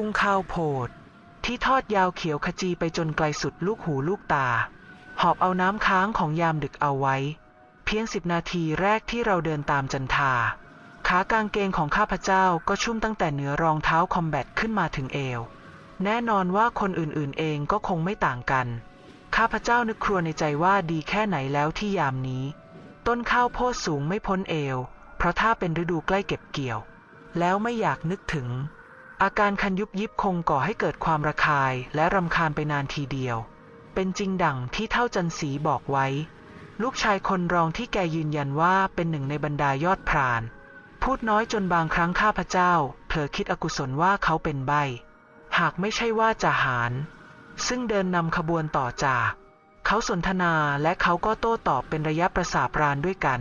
ทุ่งข้าวโพด ที่ทอดยาวเขียวขจีไปจนไกลสุดลูกหูลูกตา หอบเอาน้ำค้างของยามดึกเอาไว้ เพียงสิบนาทีแรกที่เราเดินตามจันทา ขากางเกงของข้าพเจ้าก็ชุ่มตั้งแต่เหนือรองเท้าคอมแบทขึ้นมาถึงเอว แน่นอนว่าคนอื่นๆเองก็คงไม่ต่างกัน ข้าพเจ้านึกครัวในใจว่าดีแค่ไหนแล้วที่ยามนี้ ต้นข้าวโพดสูงไม่พ้นเอว เพราะถ้าเป็นฤดูใกล้เก็บเกี่ยว แล้วไม่อยากนึกถึง อาการคันยุบยิบคงก่อให้เกิดความระคายและรำคาญไปนานทีเดียว เป็นจริงดังที่เท่าจันสีบอกไว้ ลูกชายคนรองที่แกยืนยันว่าเป็นหนึ่งในบรรดายอดพราน พูดน้อยจนบางครั้งข้าพเจ้าเผลอคิดอกุศลว่าเขาเป็นใบ หากไม่ใช่ว่าจะหาร ซึ่งเดินนำขบวนต่อจาก เขาสนทนาและเขาก็โต้ตอบเป็นระยะประสาปรานด้วยกัน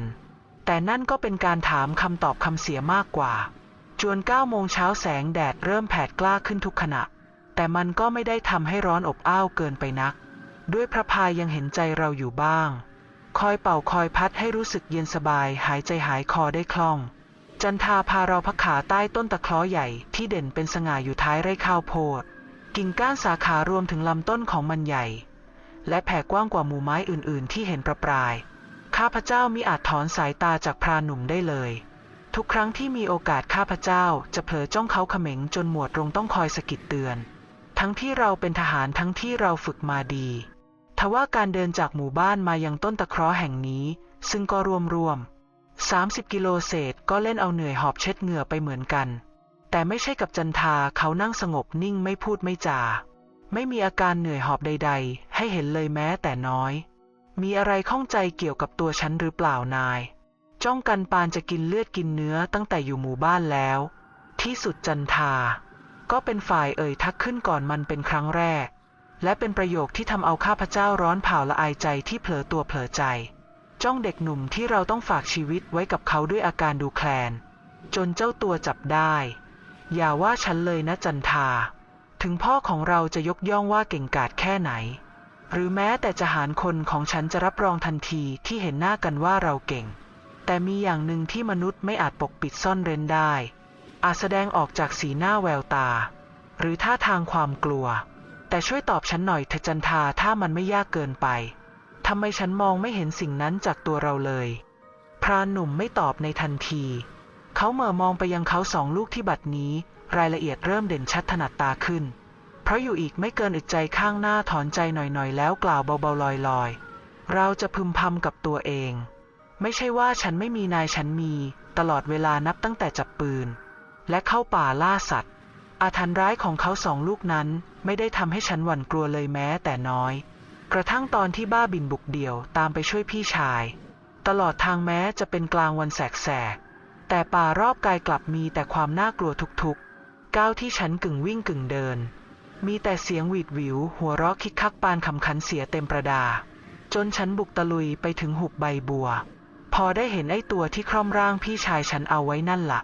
แต่นั่นก็เป็นการถามคำตอบคำเสียมากกว่า จวนเก้าโมงเช้าแสงแดดเริ่มแผดกล้าขึ้นทุกขณะ แต่มันก็ไม่ได้ทำให้ร้อนอบอ้าวเกินไปนัก ด้วยพระพายยังเห็นใจเราอยู่บ้าง คอยเป่าคอยพัดให้รู้สึกเย็นสบาย หายใจหายคอได้คล่อง จันทาพาเราพักขาใต้ต้นตะเคราะห์ใหญ่ที่เด่นเป็นสง่าอยู่ท้ายไร่ข้าวโพด กิ่งก้านสาขารวมถึงลำต้นของมันใหญ่ และแผ่กว้างกว่าหมู่ไม้อื่น ๆ ที่เห็นประปราย ข้าพเจ้ามิอาจถอนสายตาจากพรานหนุ่มได้เลย ทุกครั้งที่มีโอกาสข้าพเจ้าจะเผลอจ้องเขาเขม็งจนหมวดรงต้องคอยสะกิดเตือน ทั้งที่เราเป็นทหารทั้งที่เราฝึกมาดี ทว่าการเดินจากหมู่บ้านมายังต้นตะเคราะห์แห่งนี้ ซึ่งก็รวมรวม30 กิโลเศษก็เล่นเอาเหนื่อยหอบเช็ดเหงื่อไปเหมือนกัน แต่ไม่ใช่กับจันทาเขานั่งสงบนิ่งไม่พูดไม่จา ไม่มีอาการเหนื่อยหอบใด ๆ ให้เห็นเลยแม้แต่น้อย มีอะไรข้องใจเกี่ยวกับตัวฉันหรือเปล่านาย จ้องกันปานจะกินเลือดกินเนื้อตั้งแต่อยู่หมู่บ้านแล้ว ที่สุดจันทา ก็เป็นฝ่ายเอ่ยทักขึ้นก่อนมันเป็นครั้งแรก และเป็นประโยคที่ทำเอาข้าพเจ้าร้อนเผาละอายใจที่เผลอตัวเผลอใจ จ้องเด็กหนุ่มที่เราต้องฝากชีวิตไว้กับเขาด้วยอาการดูแคลน จนเจ้าตัวจับได้ อย่าว่าฉันเลยนะจันทา ถึงพ่อของเราจะยกย่องว่าเก่งกาจแค่ไหน หรือแม้แต่จะหารคนของฉันจะรับรองทันทีที่เห็นหน้ากันว่าเราเก่ง แต่มีอย่างหนึ่งที่มนุษย์ไม่อาจปกปิดซ่อนเร้นได้ อาจแสดงออกจากสีหน้าแววตา หรือท่าทางความกลัว แต่ช่วยตอบฉันหน่อยเถจันทาถ้ามันไม่ยากเกินไปทำไมฉันมองไม่เห็นสิ่งนั้นจากตัวเราเลย พรานหนุ่มไม่ตอบในทันที เขาเหม่อมองไปยังเขาสองลูกที่บัดนี้ รายละเอียดเริ่มเด่นชัดถนัดตาขึ้น เพราะอยู่อีกไม่เกินอึดใจข้างหน้าถอนใจหน่อยๆ แล้วกล่าวเบาๆลอยๆ เราจะพึมพำกับตัวเอง ไม่ใช่ว่าฉันไม่มีนายฉันมี ตลอดเวลานับตั้งแต่จับปืน และเข้าป่าล่าสัตว์ อาถรรพ์ร้ายของเขาสองลูกนั้น ไม่ได้ทำให้ฉันหวั่นกลัวเลยแม้แต่น้อย กระทั่งตอนที่บ้าบินบุกเดี่ยวตามไปช่วยพี่ชาย ตลอดทางแม้จะเป็นกลางวันแสกๆแต่ป่ารอบกายกลับมีแต่ความน่ากลัวทุกๆ ก้าวที่ฉันกึ่งวิ่งกึ่งเดิน มีแต่เสียงหวีดหวิว หัวเราะคิกคักปานคำขันเสียเต็มประดา จนฉันบุกตะลุยไปถึงหุบใบบัว พอได้เห็นไอ้ตัวที่คร่อมร่างพี่ชายฉันเอาไว้นั่นละ่ะ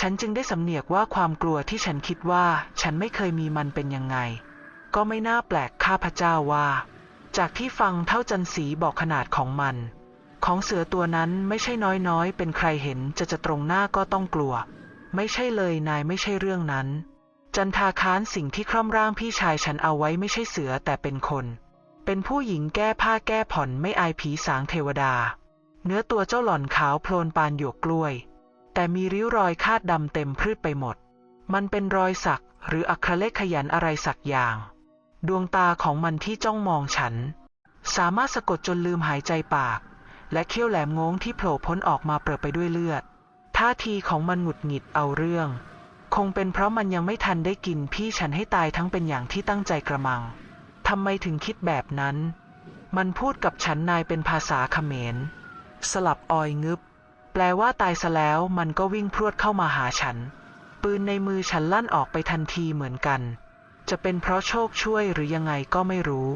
ฉันจึงได้สำเนียกว่าความกลัวที่ฉันคิดว่าฉันไม่เคยมีมันเป็นยังไง ก็ไม่น่าแปลกข้าพเจ้าว่า จากที่ฟังเท่าจันสีบอกขนาดของมัน ของเสือตัวนั้นไม่ใช่น้อยๆ เป็นใครเห็นจะจะตรงหน้าก็ต้องกลัว ไม่ใช่เลยนายไม่ใช่เรื่องนั้น จันทาค้านสิ่งที่คร่อมร่างพี่ชายฉันเอาไว้ไม่ใช่เสือแต่เป็นคน เป็นผู้หญิงแก้ผ้าแก้ผ่อนไม่อายผีสางเทวดา เนื้อตัวเจ้าหล่อนขาวโพลนปานหยวกกล้วย แต่มีริ้วรอยคาดดำเต็มพืชไปหมด มันเป็นรอยสักหรืออักขระเลขขยันอะไรสักอย่าง ดวงตาของมันที่จ้องมองฉัน สามารถสะกดจนลืมหายใจปาก และเขี้ยวแหลมงงที่โผล่พ้นออกมาเปรอไปด้วยเลือด ท่าทีของมันหงุดหงิดเอาเรื่อง คงเป็นเพราะมันยังไม่ทันได้กินพี่ฉันให้ตายทั้งเป็นอย่างที่ตั้งใจกระมังทำไมถึงคิดแบบนั้น มันพูดกับฉันนายเป็นภาษาเขมร สลับออยงึบ แปลว่าตายซะแล้วมันก็วิ่งพรวดเข้ามาหาฉัน ปืนในมือฉันลั่นออกไปทันทีเหมือนกัน จะเป็นเพราะโชคช่วยหรือยังไงก็ไม่รู้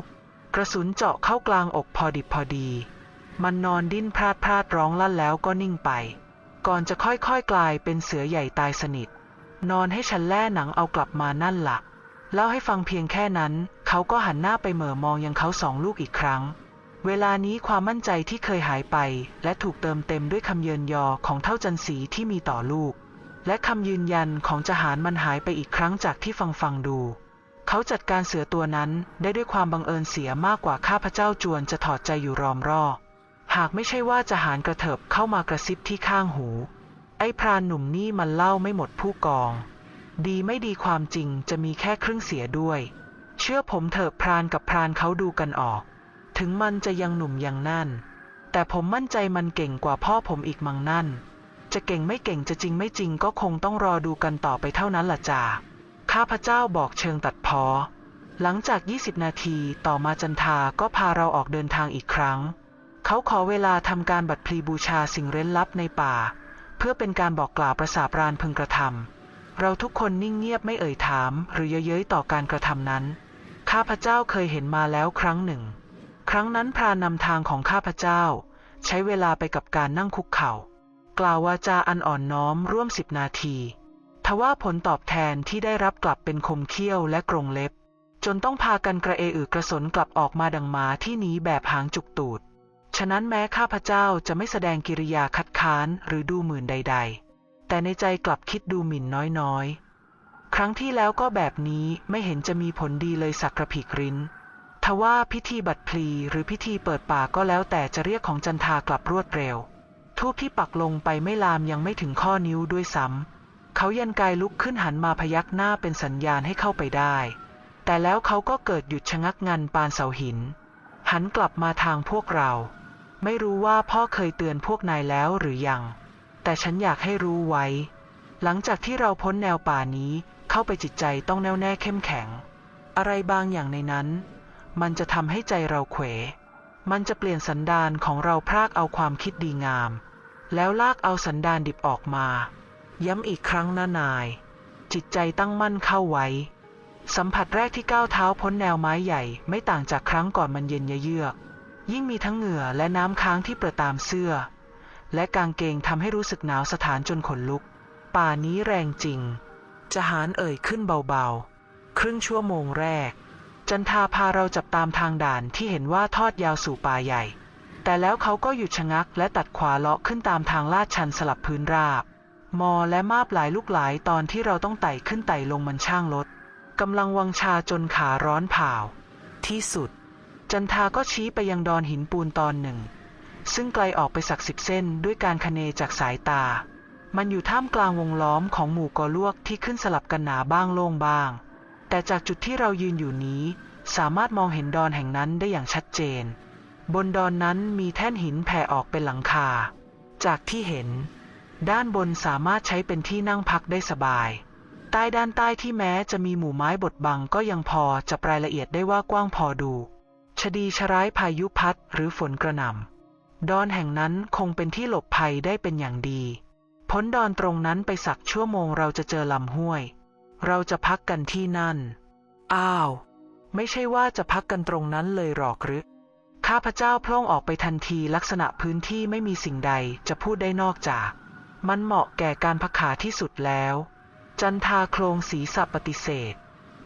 กระสุนเจาะเข้ากลางอกพอดิบพอดี มันนอนดิ้นพลาดพลาดร้องลั่นแล้วก็นิ่งไป ก่อนจะค่อยๆกลายเป็นเสือใหญ่ตายสนิท นอนให้ฉันแล่หนังเอากลับมานั่นละ่ะเล่าให้ฟังเพียงแค่นั้น เขาก็หันหน้าไปเหม่อมองยังเขาสองลูกอีกครั้ง เวลานี้ความมั่นใจที่เคยหายไป และถูกเติมเต็มด้วยคำเยินยอของเท่าจันสีที่มีต่อลูก และคำยืนยันของจหารมันหายไปอีกครั้งจากที่ฟังฟังดู เขาจัดการเสือตัวนั้นได้ด้วยความบังเอิญเสียมากกว่าข้าพเจ้าจวนจะถอดใจอยู่รอมรอหากไม่ใช่ว่าจหารกระเถิบเข้ามากระซิบที่ข้างหู ไอ้พรานหนุ่มนี่มันเล่าไม่หมดผู้กอง ดีไม่ดีความจริงจะมีแค่ครึ่งเสียด้วย เชื่อผมเถอะพรานกับพรานเขาดูกันออก ถึงมันจะยังหนุ่มยังนั่น แต่ผมมั่นใจมันเก่งกว่าพ่อผมอีกมังนั่น จะเก่งไม่เก่งจะจริงไม่จริงก็คงต้องรอดูกันต่อไปเท่านั้นล่ะจ่าข้าพเจ้าบอกเชิงตัดพอ หลังจาก 20 นาทีต่อมาจันทาก็พาเราออกเดินทางอีกครั้ง เขาขอเวลาทำการบัตรพลีบูชาสิ่งเร้นลับในป่า เพื่อเป็นการบอกกล่าวประสาปรานพึงกระทำเราทุกคนนิ่งเงียบไม่เอ่ยถาม หรือเย้ยต่อการกระทำนั้น ข้าพเจ้าเคยเห็นมาแล้วครั้งหนึ่ง ครั้งนั้นพรานนำทางของข้าพเจ้า ใช้เวลาไปกับการนั่งคุกเข่า กล่าววาจาอันอ่อนน้อมร่วมสิบนาที ทว่าผลตอบแทนที่ได้รับกลับเป็นคมเขี้ยวและกรงเล็บ จนต้องพากันกระเออึกระสนกลับออกมาดังหมาที่หนีแบบหางจุกตูด ฉะนั้นแม้ข้าพเจ้าจะไม่แสดงกิริยาคัดค้านหรือดูหมื่นใด ๆ แต่ในใจกลับคิดดูหมิ่นน้อยๆ ครั้งที่แล้วก็แบบนี้ไม่เห็นจะมีผลดีเลยสักกระผิกริ้น ทว่าพิธีบัตรพลีหรือพิธีเปิดป่าก็แล้วแต่จะเรียกของจันทากลับรวดเร็ว ทูบที่ปักลงไปไม่ลามยังไม่ถึงข้อนิ้วด้วยซ้ำเขายันกายลุกขึ้นหันมาพยักหน้าเป็นสัญญาณให้เข้าไปได้ แต่แล้วเขาก็เกิดหยุดชะงักงันปานเสาหิน หันกลับมาทางพวกเรา ไม่รู้ว่าพ่อเคยเตือนพวกนายแล้วหรือยัง แต่ฉันอยากให้รู้ไว้ หลังจากที่เราพ้นแนวป่านี้เข้าไปจิตใจต้องแน่วแน่เข้มแข็ง อะไรบางอย่างในนั้น มันจะทำให้ใจเราเขว มันจะเปลี่ยนสันดานของเราพรากเอาความคิดดีงาม แล้วลากเอาสันดานดิบออกมา ย้ำอีกครั้งนะนาย จิตใจตั้งมั่นเข้าไว้ สัมผัสแรกที่ก้าวเท้าพ้นแนวไม้ใหญ่ไม่ต่างจากครั้งก่อนมันเย็นเยือก ยิ่งมีทั้งเหงื่อและน้ำค้างที่เประตามเสื้อ และกางเกงทำให้รู้สึกหนาวสถานจนขนลุก ป่านี้แรงจริง จะหารเอ่ยขึ้นเบาๆ ครึ่งชั่วโมงแรก จันทาพาเราจับตามทางด่านที่เห็นว่าทอดยาวสู่ป่าใหญ่ แต่แล้วเขาก็หยุดชะงักและตัดขวาเลาะขึ้นตามทางลาดชันสลับพื้นราบ มอและมาบหลายลูกหลายตอนที่เราต้องไต่ขึ้นไต่ลงมันช่างรถกำลังวังชาจนขาร้อนเผาที่สุด จันทาก็ชี้ไปยังดอนหินปูนตอนหนึ่ง ซึ่งไกลออกไปสักสิบเส้นด้วยการคเนจากสายตา มันอยู่ท่ามกลางวงล้อมของหมู่กอลวกที่ขึ้นสลับกันหนาบ้างโล่งบ้าง แต่จากจุดที่เรายืนอยู่นี้ สามารถมองเห็นดอนแห่งนั้นได้อย่างชัดเจน บนดอนนั้นมีแท่นหินแผ่ออกเป็นหลังคา จากที่เห็น ด้านบนสามารถใช้เป็นที่นั่งพักได้สบาย ใต้ด้านใต้ที่แม้จะมีหมู่ไม้บดบังก็ยังพอจะรายละเอียดได้ว่ากว้างพอดู ชดีชร้ายพายุพัดหรือฝนกระหน่ำดอนแห่งนั้นคงเป็นที่หลบภัยได้เป็นอย่างดี พ้นดอนตรงนั้นไปสักชั่วโมงเราจะเจอลำห้วย เราจะพักกันที่นั่น อ้าว ไม่ใช่ว่าจะพักกันตรงนั้นเลยหรอกหรือ ข้าพเจ้าพล่องออกไปทันทีลักษณะพื้นที่ไม่มีสิ่งใดจะพูดได้นอกจาก มันเหมาะแก่การพักขาที่สุดแล้ว จันทาโครงศีรษะปฏิเสธ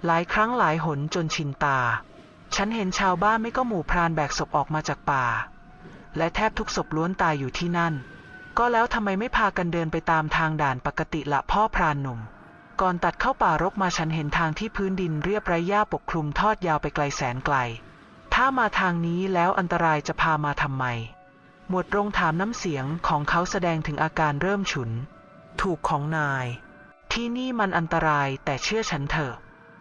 หลายครั้งหลายหนจนชินตา ฉันเห็นชาวบ้านไม่ก็หมู่พรานแบกศพออกมาจากป่า และแทบทุกศพล้วนตายอยู่ที่นั่น ก็แล้วทำไมไม่พากันเดินไปตามทางด่านปกติละพ่อพรานหนุ่ม ก่อนตัดเข้าป่ารกมาฉันเห็นทางที่พื้นดินเรียบไร้หญ้าปกคลุมทอดยาวไปไกลแสนไกล ถ้ามาทางนี้แล้วอันตรายจะพามาทำไม หมวดรงถามน้ำเสียงของเขาแสดงถึงอาการเริ่มฉุน ถูกของนาย ที่นี่มันอันตรายแต่เชื่อฉันเถอะ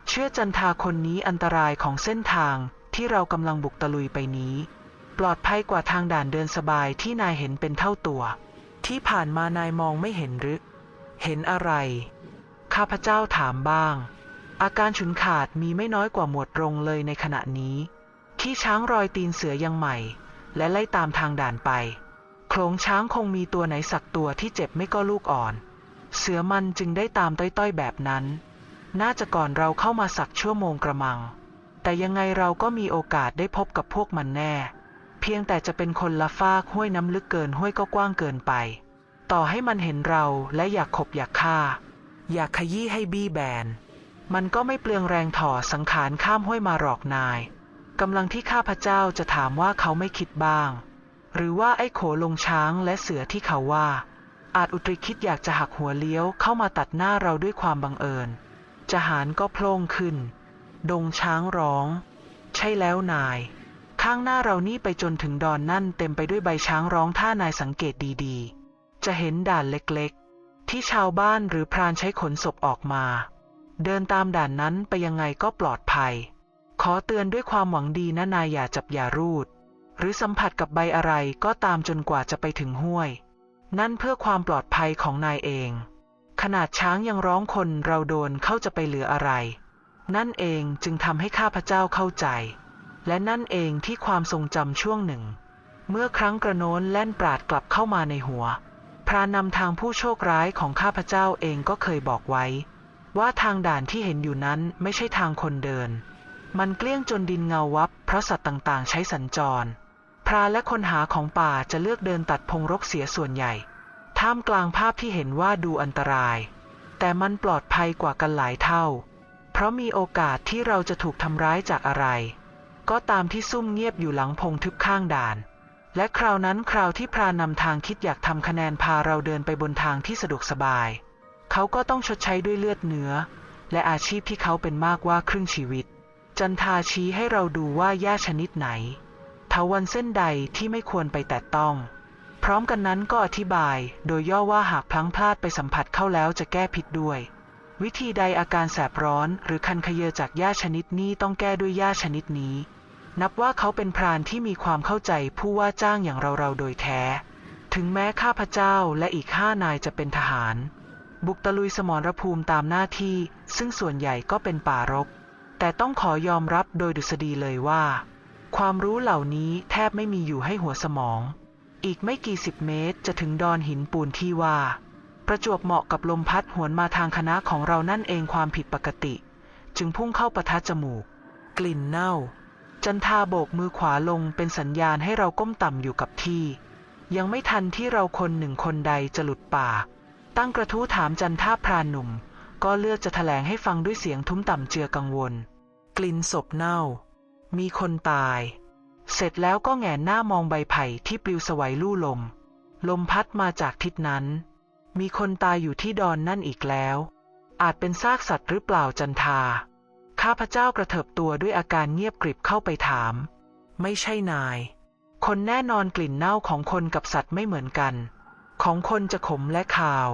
เชื่อจันทาคนนี้อันตรายของเส้นทางที่เรากำลังบุกตะลุยไปนี้ ปลอดภัยกว่าทางด่านเดินสบายที่นายเห็นเป็นเท่าตัว ที่ผ่านมานายมองไม่เห็นหรือ เห็นอะไร ข้าพเจ้าถามบ้าง อาการฉุนขาดมีไม่น้อยกว่าหมวดรงเลยในขณะนี้ขี้ช้างรอยตีนเสือยังใหม่ และไล่ตามทางด่านไปโครงช้างคงมีตัวไหนสักตัวที่เจ็บไม่ก็ลูกอ่อน เสือมันจึงได้ตามต้อยๆแบบนั้น น่าจะก่อนเราเข้ามาสักชั่วโมงกระมัง แต่ยังไงเราก็มีโอกาสได้พบกับพวกมันแน่ เพียงแต่จะเป็นคนละฟากห้วยน้ำลึกเกินห้วยก็กว้างเกินไป ต่อให้มันเห็นเราและอยากขบอยากฆ่า อยากขยี้ให้บี้แบน มันก็ไม่เปลืองแรงถ่อสังขารข้ามห้วยมาหรอกนายกำลังที่ข้าพเจ้าจะถามว่าเขาไม่คิดบ้าง หรือว่าไอ้โขลงช้างและเสือที่เขาว่า อาจอุตริคิดอยากจะหักหัวเลี้ยวเข้ามาตัดหน้าเราด้วยความบังเอิญจะหารก็โพล่งขึ้น ดงช้างร้อง ใช่แล้วนาย ข้างหน้าเรานี่ไปจนถึงดอนนั่นเต็มไปด้วยใบช้างร้องถ้านายสังเกตดีๆ จะเห็นด่านเล็กๆ ที่ชาวบ้านหรือพรานใช้ขนศพออกมา เดินตามด่านนั้นไปยังไงก็ปลอดภัย ขอเตือนด้วยความหวังดีนะนายอย่าจับอย่ารูด หรือสัมผัสกับใบอะไรก็ตามจนกว่าจะไปถึงห้วย นั่นเพื่อความปลอดภัยของนายเอง ขนาดช้างยังร้องคนเราโดนเข้าจะไปเหลืออะไร นั่นเองจึงทำให้ข้าพเจ้าเข้าใจ และนั่นเองที่ความทรงจำช่วงหนึ่ง เมื่อครั้งกระโน้นแล่นปราดกลับเข้ามาในหัว พรานำทางผู้โชคร้ายของข้าพเจ้าเองก็เคยบอกไว้ ว่าทางด่านที่เห็นอยู่นั้นไม่ใช่ทางคนเดิน มันเกลี้ยงจนดินเงาวับ เพราะสัตว์ต่างๆ ใช้สัญจร พรานและคนหาของป่าจะเลือกเดินตัดพงรกเสียส่วนใหญ่ ท่ามกลางภาพที่เห็นว่าดูอันตราย แต่มันปลอดภัยกว่ากันหลายเท่า เพราะมีโอกาสที่เราจะถูกทำร้ายจากอะไร ก็ตามที่ซุ่มเงียบอยู่หลังพงทึบข้างด่าน และคราวนั้นคราวที่พรานนำทางคิดอยากทำคะแนนพาเราเดินไปบนทางที่สะดวกสบาย เขาก็ต้องชดใช้ด้วยเลือดเนื้อ และอาชีพที่เขาเป็นมากว่าครึ่งชีวิต จันทาชี้ให้เราดูว่าหญ้าชนิดไหนเถาวันเส้นใดที่ไม่ควรไปแตะต้อง พร้อมกันนั้นก็อธิบายโดยย่อว่าหากพลั้งพลาดไปสัมผัสเข้าแล้วจะแก้ผิดด้วย วิธีใดอาการแสบร้อนหรือคันขยเยอจากหญ้าชนิดนี้ต้องแก้ด้วยหญ้าชนิดนี้ นับว่าเขาเป็นพรานที่มีความเข้าใจผู้ว่าจ้างอย่างเราๆโดยแท้ ถึงแม้ข้าพเจ้าและอีกห้านายจะเป็นทหาร บุกตะลุยสมรภูมิตามหน้าที่ ซึ่งส่วนใหญ่ก็เป็นป่ารก แต่ต้องขอยอมรับโดยดุษฎีเลยว่า ความรู้เหล่านี้แทบไม่มีอยู่ให้หัวสมอง อีกไม่กี่สิบเมตรจะถึงดอนหินปูนที่ว่า ประจวบเหมาะกับลมพัดหวนมาทางคณะของเรานั่นเองความผิดปกติ จึงพุ่งเข้าประทัดจมูก กลิ่นเน่า จันทาโบกมือขวาลงเป็นสัญญาณให้เราก้มต่ำอยู่กับที่ ยังไม่ทันที่เราคนหนึ่งคนใดจะหลุดปาก ตั้งกระทู้ถามจันทาพรานหนุ่ม ก็เลือกจะแถลงให้ฟังด้วยเสียงทุ้มต่ำเจือกังวล กลิ่นศพเน่า มีคนตาย เสร็จแล้วก็แงนหน้ามองใบไผ่ที่ปลิวสวัยลู่ลม ลมพัดมาจากทิศนั้น มีคนตายอยู่ที่ดอนนั่นอีกแล้ว อาจเป็นซากสัตว์หรือเปล่าจันทา ข้าพเจ้ากระเถิบตัวด้วยอาการเงียบกริบเข้าไปถาม ไม่ใช่นาย คนแน่นอนกลิ่นเน่าของคนกับสัตว์ไม่เหมือนกัน ของคนจะขมและคาว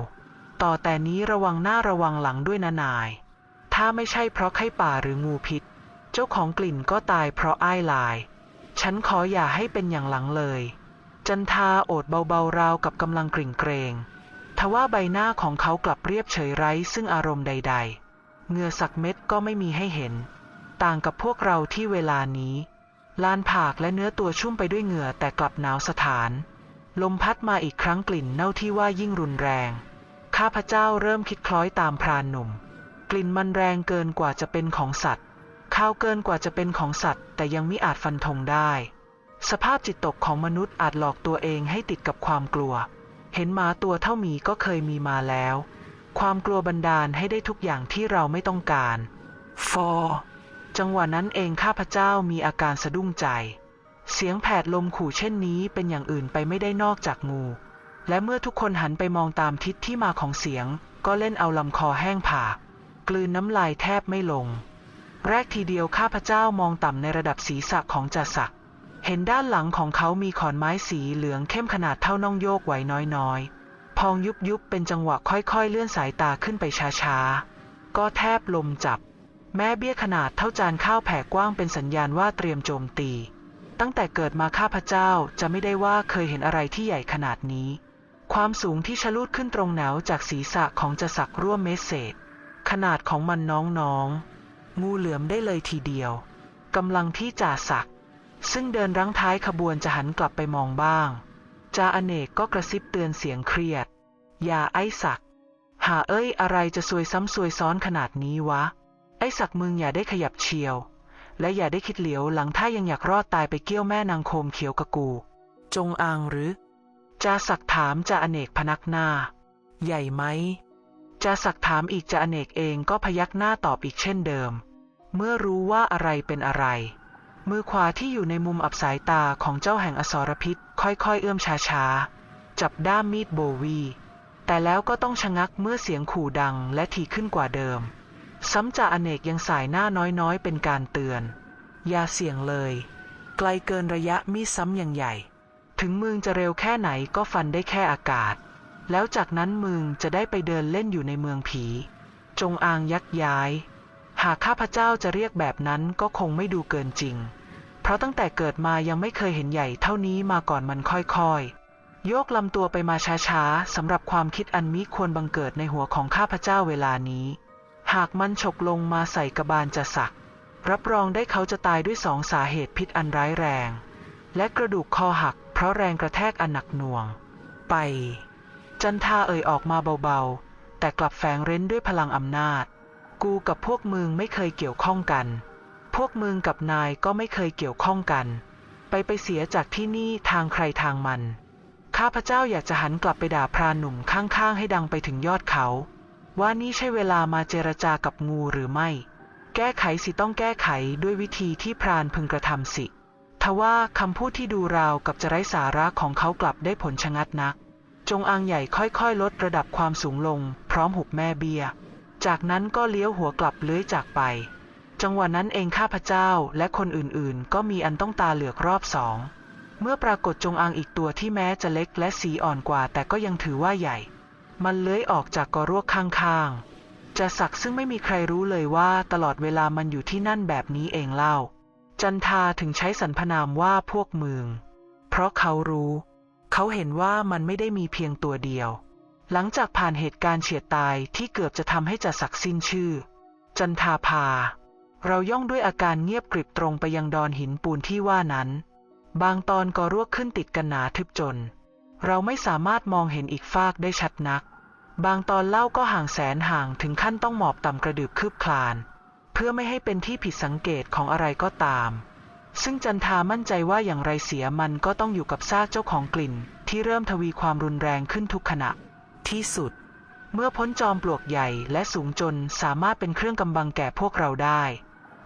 ต่อแต่นี้ระวังหน้าระวังหลังด้วยนะนาย ถ้าไม่ใช่เพราะไข้ป่าหรืองูพิษ เจ้าของกลิ่นก็ตายเพราะอ้ายลาย ฉันขออย่าให้เป็นอย่างหลังเลย จันทาโอดเบาๆราวกับกำลังกริ่งเกรงทว่าใบหน้าของเขากลับเรียบเฉยไร้ซึ่งอารมณ์ใด ๆ เหงื่อสักเม็ดก็ไม่มีให้เห็น ต่างกับพวกเราที่เวลานี้ลานผากและเนื้อตัวชุ่มไปด้วยเหงื่อแต่กลับหนาวสถาน ลมพัดมาอีกครั้งกลิ่นเน่าที่ว่ายิ่งรุนแรง ข้าพเจ้าเริ่มคิดคล้อยตามพรานหนุ่ม กลิ่นมันแรงเกินกว่าจะเป็นของสัตว์ข้าวเกินกว่าจะเป็นของสัตว์ แต่ยังมิอาจฟันธงได้ สภาพจิตตกของมนุษย์อาจหลอกตัวเองให้ติดกับความกลัว เห็นหมาตัวเท่าหมีก็เคยมีมาแล้ว ความกลัวบันดาลให้ได้ทุกอย่างที่เราไม่ต้องการฟอจังหวะนั้นเองข้าพเจ้ามีอาการสะดุ้งใจ เสียงแผดลมขู่เช่นนี้เป็นอย่างอื่นไปไม่ได้นอกจากงู และเมื่อทุกคนหันไปมองตามทิศที่มาของเสียง ก็เล่นเอาลำคอแห้งผากกลืนน้ำลายแทบไม่ลง แรกทีเดียวข้าพเจ้ามองต่ำในระดับศีรษะของจ่าศักดิ์เห็นด้านหลังของเขามีขอนไม้สีเหลืองเข้มขนาดเท่าน่องโยกไหวน้อยๆ พองยุบยุบเป็นจังหวะค่อยๆ เลื่อนสายตาขึ้นไปช้าๆ ก็แทบลมจับ แม้เบี้ยขนาดเท่าจานข้าวแผ่กว้างเป็นสัญญาณว่าเตรียมโจมตี ตั้งแต่เกิดมาข้าพเจ้าจะไม่ได้ว่าเคยเห็นอะไรที่ใหญ่ขนาดนี้ ความสูงที่ชะลูดขึ้นตรงแนวจากศีรษะของจะสักร่วมเมตรเศษขนาดของมันน้องๆ งูเหลือมได้เลยทีเดียวกำลังที่จ่าสัก ซึ่งเดินรั้งท้ายขบวนจะหันกลับไปมองบ้าง จ่าอเนกก็กระซิบเตือนเสียงเครียด อย่าไอ้สัก หาเอ้ยอะไรจะซวยซ้ำซวยซ้อนขนาดนี้วะ ไอ้สักมึงอย่าได้ขยับเชียว และอย่าได้คิดเหลียวหลังถ้ายังอยากรอดตายไปเกี้ยวแม่นางโคมเขียวกะกู จงอางหรือจ่าสักถามจ่าอเนกพนักหน้า ใหญ่ไหมจ่าสักถามอีกจ่าอเนกเองก็พยักหน้าตอบอีกเช่นเดิม เมื่อรู้ว่าอะไรเป็นอะไร มือขวาที่อยู่ในมุมอับสายตาของเจ้าแห่งอสรพิษ ค่อยๆ เอื้อมช้าๆ จับด้ามมีดโบวี แต่แล้วก็ต้องชะงักเมื่อเสียงขู่ดังและทีขึ้นกว่าเดิม ซ้ำจ่าอเนกยังสายหน้าน้อยๆ เป็นการเตือน อย่าเสี่ยงเลย ไกลเกินระยะมีดซ้ำอย่างใหญ่ ถึงมึงจะเร็วแค่ไหนก็ฟันได้แค่อากาศ แล้วจากนั้นมึงจะได้ไปเดินเล่นอยู่ในเมืองผี จงอางยักย้าย หากข้าพเจ้าจะเรียกแบบนั้นก็คงไม่ดูเกินจริง เพราะตั้งแต่เกิดมายังไม่เคยเห็นใหญ่เท่านี้มาก่อนมันค่อยๆ โยกลำตัวไปมาช้าๆสำหรับความคิดอันมิควรบังเกิดในหัวของข้าพเจ้าเวลานี้ หากมันฉกลงมาใส่กระบาลจะสัก รับรองได้เขาจะตายด้วยสองสาเหตุพิษอันร้ายแรง และกระดูกคอหัก เพราะแรงกระแทกอันหนักหน่วง ไป จันทาเอ่ยออกมาเบาๆ แต่กลับแฝงเร้นด้วยพลังอำนาจ กูกับพวกมึงไม่เคยเกี่ยวข้องกัน พวกมึงกับนายก็ไม่เคยเกี่ยวข้องกัน ไปไปเสียจากที่นี่ทางใครทางมัน ข้าพเจ้าอยากจะหันกลับไปด่าพรานหนุ่มข้างๆ ให้ดังไปถึงยอดเขา ว่านี่ใช่เวลามาเจรจากับงูหรือไม่ แก้ไขสิต้องแก้ไขด้วยวิธีที่พรานพึงกระทำสิทว่าคำพูดที่ดูราวกับจะไร้สาระของเขากลับได้ผลชะงัดนัก จงอางใหญ่ค่อยๆ ลดระดับความสูงลง พร้อมหุบแม่เบี้ย จากนั้นก็เลี้ยวหัวกลับเลื้อยจากไป จังหวะนั้นเองข้าพเจ้าและคนอื่นๆ ก็มีอันต้องตาเหลือกรอบสอง เมื่อปรากฏจงอางอีกตัวที่แม้จะเล็กและสีอ่อนกว่า แต่ก็ยังถือว่าใหญ่ มันเลื้อยออกจากกอรวกข้างๆ จะสักซึ่งไม่มีใครรู้เลยว่าตลอดเวลามันอยู่ที่นั่นแบบนี้เองเล่า จันทาถึงใช้สรรพนามว่าพวกมึงเพราะเขารู้ เขาเห็นว่ามันไม่ได้มีเพียงตัวเดียว หลังจากผ่านเหตุการณ์เฉียดตายที่เกือบจะทำให้จะสักสิ้นชื่อ จันทาพาเราย่องด้วยอาการเงียบกริบตรงไปยังดอนหินปูนที่ว่านั้น บางตอนก็รวกขึ้นติดกันหนาทึบจน เราไม่สามารถมองเห็นอีกฟากได้ชัดนัก บางตอนเล่าก็ห่างแสนห่างถึงขั้นต้องหมอบต่ำกระดืบคืบคลาน เพื่อไม่ให้เป็นที่ผิดสังเกตของอะไรก็ตาม ซึ่งจันทามั่นใจว่าอย่างไรเสียมันก็ต้องอยู่กับซากเจ้าของกลิ่นที่เริ่มทวีความรุนแรงขึ้นทุกขณะ ที่สุด เมื่อพ้นจอมปลวกใหญ่และสูงจนสามารถเป็นเครื่องกำบังแก่พวกเราได้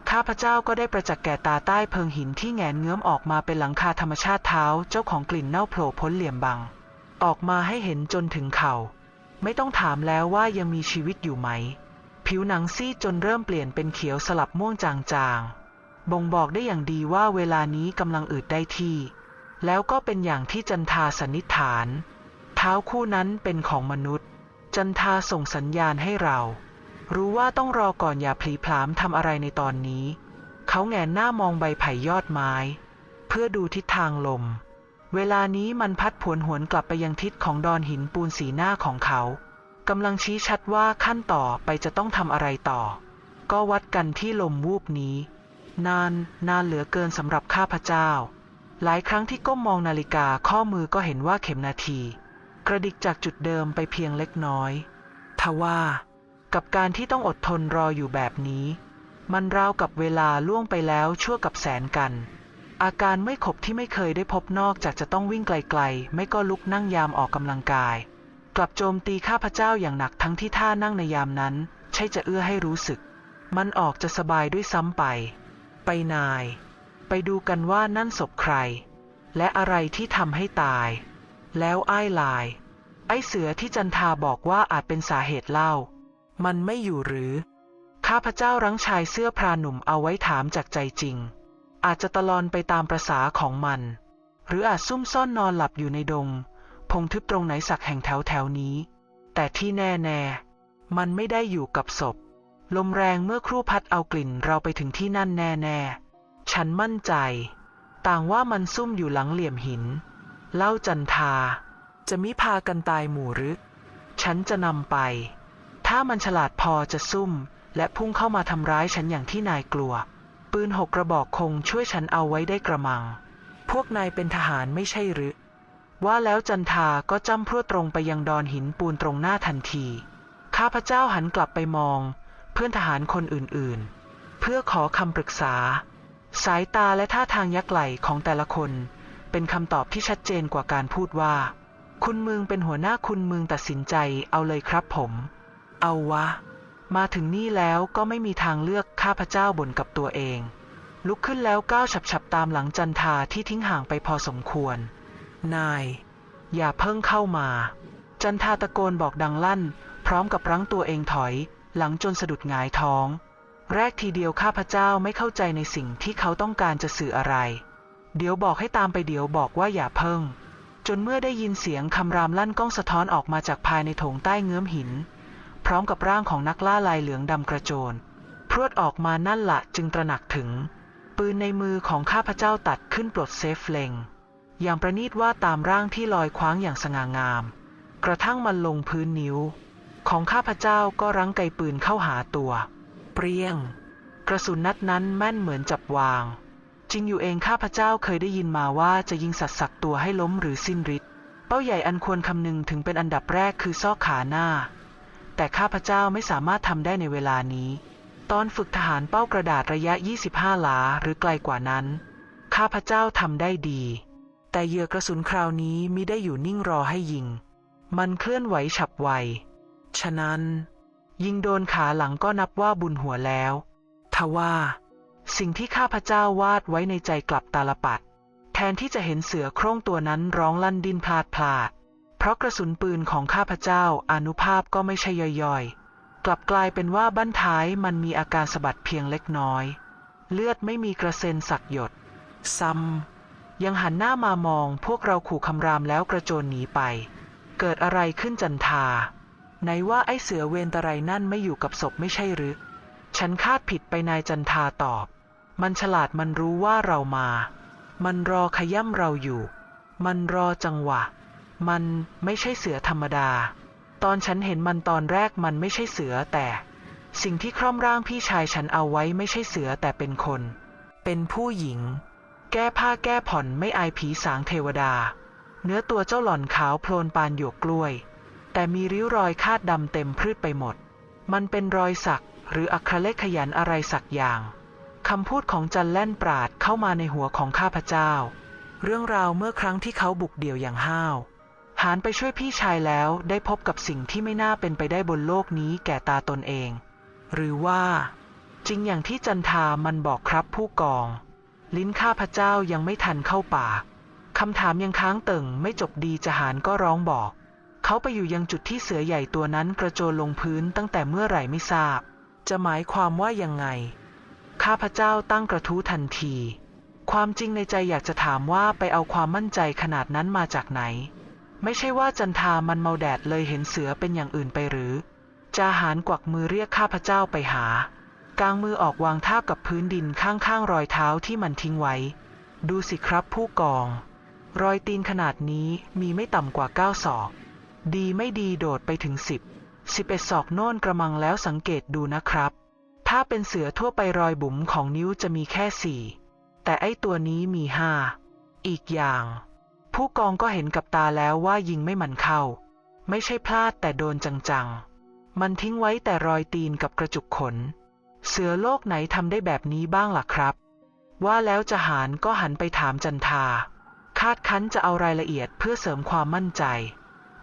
ข้าพเจ้าก็ได้ประจักษ์แก่ตาใต้เพิงหินที่แงนเงื้อมออกมาเป็นหลังคาธรรมชาติเท้าเจ้าของกลิ่นเน่าโผล่พ้นเหลี่ยมบัง ออกมาให้เห็นจนถึงเข่า ไม่ต้องถามแล้วว่ายังมีชีวิตอยู่ไหม ผิวหนังซีดจนเริ่มเปลี่ยนเป็นเขียวสลับม่วงจางๆ บ่งบอกได้อย่างดีว่าเวลานี้กำลังอืดได้ที่ แล้วก็เป็นอย่างที่จันทาสันนิษฐาน ท้าคู่นั้นเป็นของมนุษย์ จันทาส่งสัญญาณให้เรา รู้ว่าต้องรอก่อนอย่าพลีพลามทำอะไรในตอนนี้ เขาแงนหน้ามองใบไผ่ยอดไม้ เพื่อดูทิศทางลม เวลานี้มันพัดผวนหวนกลับไปยังทิศของดอนหินปูนสีหน้าของเขากำลังชี้ชัดว่าขั้นต่อไปจะต้องทำอะไรต่อ ก็วัดกันที่ลมวูบนี้ นาน นานเหลือเกินสำหรับข้าพเจ้า หลายครั้งที่ก้มมองนาฬิกาข้อมือก็เห็นว่าเข็มนาที กระดิกจากจุดเดิมไปเพียงเล็กน้อย ทว่ากับการที่ต้องอดทนรออยู่แบบนี้ มันราวกับเวลาล่วงไปแล้วชั่วกับแสนกัน อาการไม่ขบที่ไม่เคยได้พบนอกจากจะต้องวิ่งไกลๆ ไม่ก็ลุกนั่งยามออกกำลังกาย กลับโจมตีข้าพเจ้าอย่างหนักทั้งที่ท่านั่งในยามนั้น ใช่จะเอื้อให้รู้สึก มันออกจะสบายด้วยซ้ำไป ไปนาย ไปดูกันว่านั่นศพใคร และอะไรที่ทำให้ตาย แล้วไอ้ลาย ไอ้เสือที่จันทาบอกว่าอาจเป็นสาเหตุเล่า มันไม่อยู่หรือ ข้าพเจ้ารั้งชายเสื้อพรานหนุ่มเอาไว้ถามจากใจจริง อาจจะตะลอนไปตามประษาของมัน หรืออาจซุ่มซ่อนนอนหลับอยู่ในดง พงทึบตรงไหนสักแห่งแถวแถวนี้ แต่ที่แน่แน่มันไม่ได้อยู่กับศพ ลมแรงเมื่อครู่พัดเอากลิ่นเราไปถึงที่นั่นแน่แน่ฉันมั่นใจ ต่างว่ามันซุ่มอยู่หลังเหลี่ยมหิน เล่าจันทา จะมิพากันตายหมู่หรือ ฉันจะนำไป ถ้ามันฉลาดพอจะซุ่ม และพุ่งเข้ามาทำร้ายฉันอย่างที่นายกลัว ปืนหกกระบอกคงช่วยฉันเอาไว้ได้กระมัง พวกนายเป็นทหารไม่ใช่หรือ ว่าแล้วจันทาก็จ้ำพรวดตรงไปยังดอนหินปูนตรงหน้าทันที ข้าพเจ้าหันกลับไปมอง เพื่อนทหารคนอื่นๆ เพื่อขอคำปรึกษา สายตาและท่าทางยักไหลของแต่ละคน เป็นคำตอบที่ชัดเจนกว่าการพูดว่า คุณมึงเป็นหัวหน้าคุณมึงตัดสินใจเอาเลยครับผม เอาวะ มาถึงนี่แล้วก็ไม่มีทางเลือกข้าพเจ้าบ่นกับตัวเอง ลุกขึ้นแล้วก้าวฉับๆตามหลังจันทาที่ทิ้งห่างไปพอสมควร นาย อย่าเพิ่งเข้ามา จันทาตะโกนบอกดังลั่น พร้อมกับรั้งตัวเองถอย หลังจนสะดุดหงายท้อง แรกทีเดียวข้าพเจ้าไม่เข้าใจในสิ่งที่เขาต้องการจะสื่ออะไร เดี๋ยวบอกให้ตามไปเดี๋ยวบอกว่าอย่าเพิ่ง จนเมื่อได้ยินเสียงคำรามลั่นก้องสะท้อนออกมาจากภายในโถงใต้เงื้อมหิน พร้อมกับร่างของนักล่าลายเหลืองดำกระโจน พรวดออกมานั่นละจึงตระหนักถึง ปืนในมือของข้าพเจ้าตัดขึ้นปลดเซฟเล็ง อย่างประณีตว่าตามร่างที่ลอยคว้างอย่างสง่างาม กระทั่งมันลงพื้นนิ้ว ของข้าพเจ้าก็รั้งไกปืนเข้าหาตัว เปรี้ยง กระสุนนัดนั้นแม่นเหมือนจับวาง จริงอยู่เองข้าพเจ้าเคยได้ยินมาว่าจะยิงสัตว์สักตัวให้ล้มหรือสิ้นฤทธิ์เป้าใหญ่อันควรคำนึงถึงเป็นอันดับแรกคือซอกขาหน้า แต่ข้าพเจ้าไม่สามารถทำได้ในเวลานี้ ตอนฝึกทหารเป้ากระดาษระยะ 25 หลาหรือไกลกว่านั้น ข้าพเจ้าทำได้ดี แต่เหยื่อกระสุนคราวนี้มิได้อยู่นิ่งรอให้ยิง มันเคลื่อนไหวฉับไว ฉะนั้น ยิงโดนขาหลังก็นับว่าบุญหัวแล้ว ทว่า สิ่งที่ข้าพเจ้าวาดไว้ในใจกลับตาลปัด แทนที่จะเห็นเสือโคร่งตัวนั้นร้องลั่นดินพลาดพลาด เพราะกระสุนปืนของข้าพเจ้าอนุภาพก็ไม่ใช่ย่อยๆ กลับกลายเป็นว่าบั้นท้ายมันมีอาการสะบัดเพียงเล็กน้อย เลือดไม่มีกระเซ็นสักหยด ซ้ำยังหันหน้ามามองพวกเราขู่คำรามแล้วกระโจนหนีไป เกิดอะไรขึ้นจันทาไหนว่าไอ้เสือเวรตะไรนั่นไม่อยู่กับศพไม่ใช่หรือ ฉันคาดผิดไปนายจันทาตอบ มันฉลาดมันรู้ว่าเรามา มันรอขย่ำเราอยู่ มันรอจังหวะ มันไม่ใช่เสือธรรมดา ตอนฉันเห็นมันตอนแรกมันไม่ใช่เสือแต่ สิ่งที่คร่อมร่างพี่ชายฉันเอาไว้ไม่ใช่เสือแต่เป็นคน เป็นผู้หญิง แก้ผ้าแก้ผ่อนไม่อายผีสางเทวดา เนื้อตัวเจ้าหล่อนขาวโพลนปานหยวกกล้วย แต่มีริ้วรอยคาดดำเต็มพืชไปหมด มันเป็นรอยสักหรืออักขระเลขขยันอะไรสักอย่าง คำพูดของจันแล่นปราดเข้ามาในหัวของข้าพเจ้า เรื่องราวเมื่อครั้งที่เขาบุกเดี่ยวอย่างห้าวหานไปช่วยพี่ชายแล้วได้พบกับสิ่งที่ไม่น่าเป็นไปได้บนโลกนี้แก่ตาตนเอง หรือว่า จริงอย่างที่จันทามันบอกครับผู้กอง ลิ้นข้าพเจ้ายังไม่ทันเข้าปากคำถามยังค้างเติ่งไม่จบดีจหานก็ร้องบอก เขาไปอยู่ยังจุดที่เสือใหญ่ตัวนั้นกระโจนลงพื้นตั้งแต่เมื่อไหร่ไม่ทราบ จะหมายความว่ายังไง ข้าพเจ้าตั้งกระทู้ทันที ความจริงในใจอยากจะถามว่าไปเอาความมั่นใจขนาดนั้นมาจากไหน ไม่ใช่ว่าจันทามันเมาแดดเลยเห็นเสือเป็นอย่างอื่นไปหรือจาหารกวักมือเรียกข้าพเจ้าไปหากางมือออกวางทากับพื้นดินข้างๆรอยเท้าที่มันทิ้งไว้ ดูสิครับผู้กอง รอยตีนขนาดนี้มีไม่ต่ำกว่าเก้าศอก ดีไม่ดีโดดไปถึงสิบสิบเอ็ดศอกโน่นกระมังแล้วสังเกตดูนะครับ ถ้าเป็นเสือทั่วไปรอยบุ๋มของนิ้วจะมีแค่สี่แต่ไอ้ตัวนี้มีห้าอีกอย่าง ผู้กองก็เห็นกับตาแล้วว่ายิงไม่มันเข้า ไม่ใช่พลาดแต่โดนจังๆ มันทิ้งไว้แต่รอยตีนกับกระจุกขน เสือโลกไหนทำได้แบบนี้บ้างล่ะครับ ว่าแล้วจะหานก็หันไปถามจันทา คาดคั้นจะเอารายละเอียดเพื่อเสริมความมั่นใจ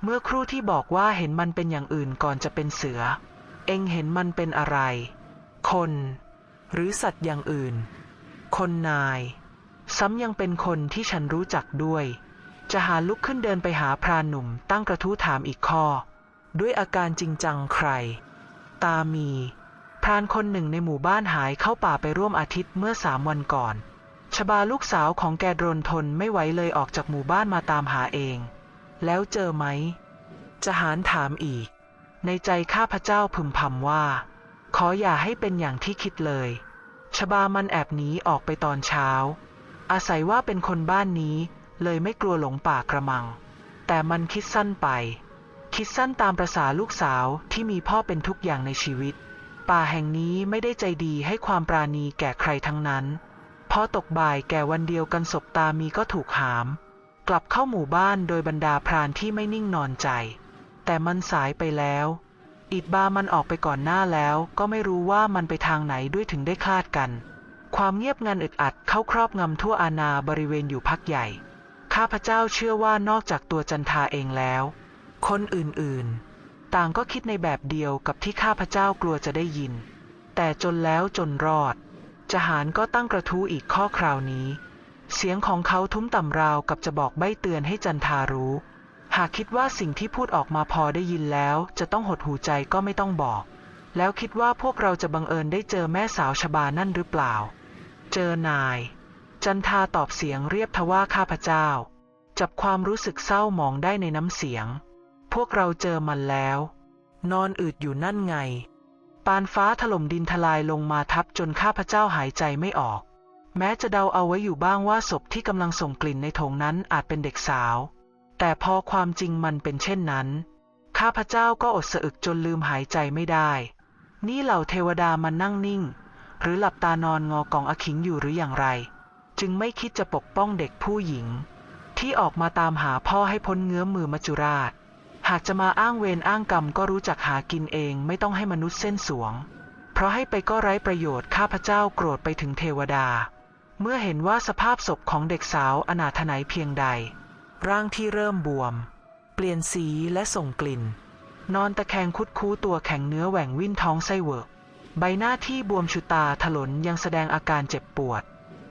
เมื่อครู่ที่บอกว่าเห็นมันเป็นอย่างอื่นก่อนจะเป็นเสือ เอ็งเห็นมันเป็นอะไร คน หรือสัตว์อย่างอื่น คนนาย ซ้ำยังเป็นคนที่ฉันรู้จักด้วย จะหาลุกขึ้นเดินไปหาพรานหนุ่มตั้งกระทู้ถามอีกข้อ ด้วยอาการจริงจังใคร ตามี พรานคนหนึ่งในหมู่บ้านหายเข้าป่าไปร่วมอาทิตย์เมื่อสามวันก่อนชบาลูกสาวของแกโดนทนไม่ไหวเลยออกจากหมู่บ้านมาตามหาเอง แล้วเจอไหม จะหารถามอีก ในใจข้าพเจ้าพึมพำว่า ขออย่าให้เป็นอย่างที่คิดเลย ชบามันแอบหนีออกไปตอนเช้า อาศัยว่าเป็นคนบ้านนี้ เลยไม่กลัวหลงป่ากระมัง แต่มันคิดสั้นไป คิดสั้นตามประษาลูกสาวที่มีพ่อเป็นทุกอย่างในชีวิต ป่าแห่งนี้ไม่ได้ใจดีให้ความปราณีแก่ใครทั้งนั้นพอตกบ่ายแก่วันเดียวกันศพตามีก็ถูกหาม กลับเข้าหมู่บ้านโดยบรรดาพรานที่ไม่นิ่งนอนใจ แต่มันสายไปแล้ว อิดบามันออกไปก่อนหน้าแล้วก็ไม่รู้ว่ามันไปทางไหนด้วยถึงได้คลาดกัน ความเงียบงันอึดอัดเข้าครอบงำทั่วอาณาบริเวณอยู่พักใหญ่ ข้าพเจ้าเชื่อว่านอกจากตัวจันทาเองแล้ว คนอื่นๆ ต่างก็คิดในแบบเดียวกับที่ข้าพเจ้ากลัวจะได้ยิน แต่จนแล้วจนรอด จหารก็ตั้งกระทู้อีกข้อคราวนี้ เสียงของเขาทุ้มต่ำราวกับจะบอกใบเตือนให้จันทารู้ หากคิดว่าสิ่งที่พูดออกมาพอได้ยินแล้ว จะต้องหดหูใจก็ไม่ต้องบอก แล้วคิดว่าพวกเราจะบังเอิญได้เจอแม่สาวชบานั่นหรือเปล่า เจอนาย จันทาตอบเสียงเรียบทว่าข้าพเจ้า จับความรู้สึกเศร้าหมองได้ในน้ำเสียง พวกเราเจอมันแล้ว นอนอืดอยู่นั่นไง ปานฟ้าถล่มดินทลายลงมาทับจนข้าพเจ้าหายใจไม่ออก แม้จะเดาเอาไว้อยู่บ้างว่าศพที่กำลังส่งกลิ่นในโถงนั้นอาจเป็นเด็กสาว แต่พอความจริงมันเป็นเช่นนั้น ข้าพเจ้าก็อดสะอึกจนลืมหายใจไม่ได้ นี่เหล่าเทวดามันนั่งนิ่ง หรือหลับตานอนงอกองอขิงอยู่หรืออย่างไร จึงไม่คิดจะปกป้องเด็กผู้หญิง ที่ออกมาตามหาพ่อให้พ้นเงื้อมมือมัจจุราช หากจะมาอ้างเวรอ้างกรรมก็รู้จักหากินเองไม่ต้องให้มนุษย์เส้นสวง เพราะให้ไปก็ไร้ประโยชน์ข้าพเจ้าโกรธไปถึงเทวดา เมื่อเห็นว่าสภาพศพของเด็กสาวอนาถไนเพียงใด ร่างที่เริ่มบวม เปลี่ยนสีและส่งกลิ่น นอนตะแคงคุดคู้ตัวแข็งเนื้อแหว่งวิ่นท้องไส้เวิร์กใบหน้าที่บวมชุตาถลนยังแสดงอาการเจ็บปวด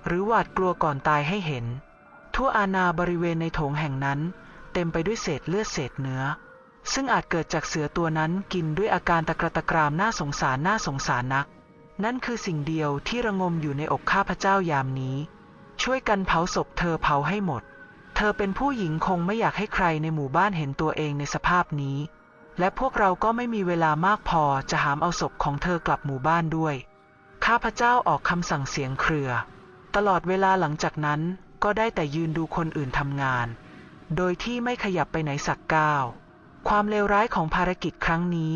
หรือหวาดกลัวก่อนตายให้เห็น ทั่วอาณาบริเวณในโถงแห่งนั้น เต็มไปด้วยเศษเลือดเศษเนื้อ ซึ่งอาจเกิดจากเสือตัวนั้นกินด้วยอาการตะกระตะกรามน่าสงสารน่าสงสารนัก นั่นคือสิ่งเดียวที่ระงมอยู่ในอกข้าพเจ้ายามนี้ ช่วยกันเผาศพเธอเผาให้หมด อเป็นผู้หญิงคงไม่อยากให้ใครในหมู่บ้านเห็นตัวเองในสภาพนี้ และพวกเราก็ไม่มีเวลามากพอจะหามเอาศพของเธอกลับหมู่บ้านด้วย ข้าพเจ้าออกคำสั่งเสียงเครือ ตลอดเวลาหลังจากนั้นก็ได้แต่ยืนดูคนอื่นทำงาน โดยที่ไม่ขยับไปไหนสักก้าว ความเลวร้ายของภารกิจครั้งนี้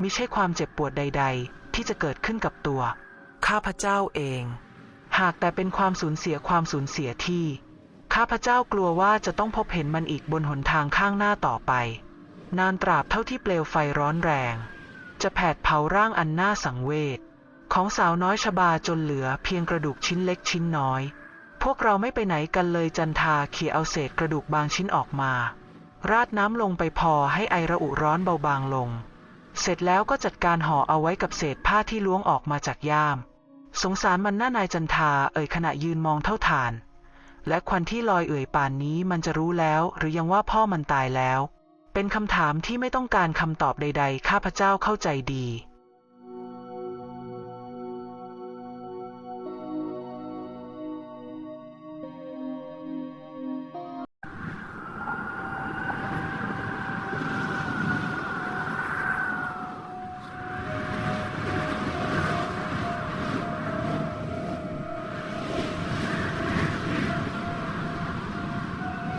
มิใช่ความเจ็บปวดใด ๆ ที่จะเกิดขึ้นกับตัว ข้าพเจ้าเอง หากแต่เป็นความสูญเสียความสูญเสียที่ ข้าพเจ้ากลัวว่าจะต้องพบเห็นมันอีกบนหนทางข้างหน้าต่อไป นานตราบเท่าที่เปลวไฟร้อนแรง จะแผดเผาร่างอันน่าสังเวชของสาวน้อยชบาจนเหลือเพียงกระดูกชิ้นเล็กชิ้นน้อย พวกเราไม่ไปไหนกันเลยจันทาเขี่ยเอาเศษกระดูกบางชิ้นออกมา ราดน้ำลงไปพอให้ไอระอุร้อนเบาบางลง เสร็จแล้วก็จัดการห่อเอาไว้กับเศษผ้าที่ล้วงออกมาจากย่าม สงสารมันหน้านายจันทาเอ่ยขณะยืนมองเท่าฐาน และควันที่ลอยเอ่ยป่านนี้มันจะรู้แล้ว หรือยังว่าพ่อมันตายแล้ว เป็นคำถามที่ไม่ต้องการคำตอบใด ๆ ข้าพเจ้าเข้าใจดี